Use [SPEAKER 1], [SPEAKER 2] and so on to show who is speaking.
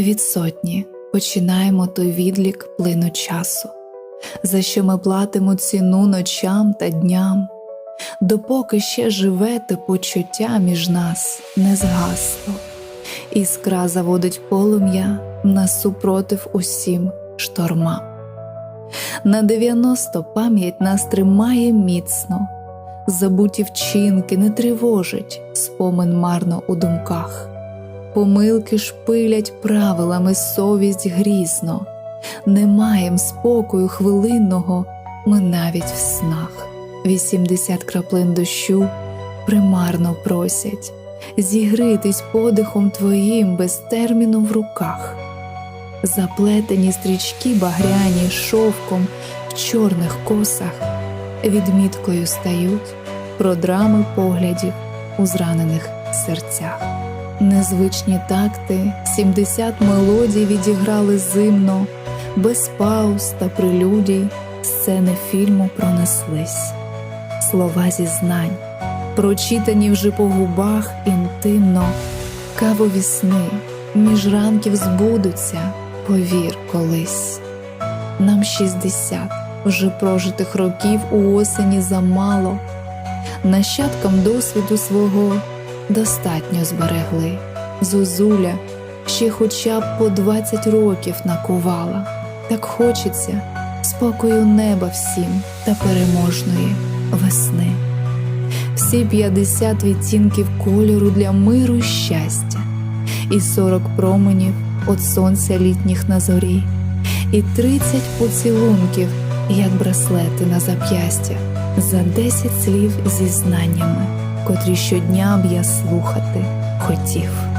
[SPEAKER 1] Від сотні. Починаємо той відлік плину часу, за що ми платимо ціну ночам та дням, допоки ще живе те почуття між нас не згасло, іскра заводить полум'я нас супротив усім штормам. На 90 пам'ять нас тримає міцно, забуті вчинки не тривожить спомин марно у думках. Помилки шпилять правилами совість грізно, не маєм спокою хвилинного ми навіть в снах. Вісімдесят краплин дощу примарно просять зігритись подихом твоїм без терміну в руках. Заплетені стрічки багряні шовком в чорних косах відміткою стають про драми поглядів у зранених серцях. Незвичні такти, 70 мелодій відіграли зимно, без пауз та прелюдій сцени фільму пронеслись, слова зізнань, прочитані вже по губах інтимно, кавові сни між ранків збудуться, повір колись. Нам 60 вже прожитих років у осені замало, нащадкам досвіду свого достатньо зберегли. Зозуля ще хоча б по 20 років накувала, так хочеться спокою неба всім та переможної весни. Всі 50 відтінків кольору для миру й щастя, і 40 променів від сонця літніх на зорі, і 30 поцілунків, як браслети на зап'ястя, за 10 слів зі знаннями, котрі щодня б я слухати хотів.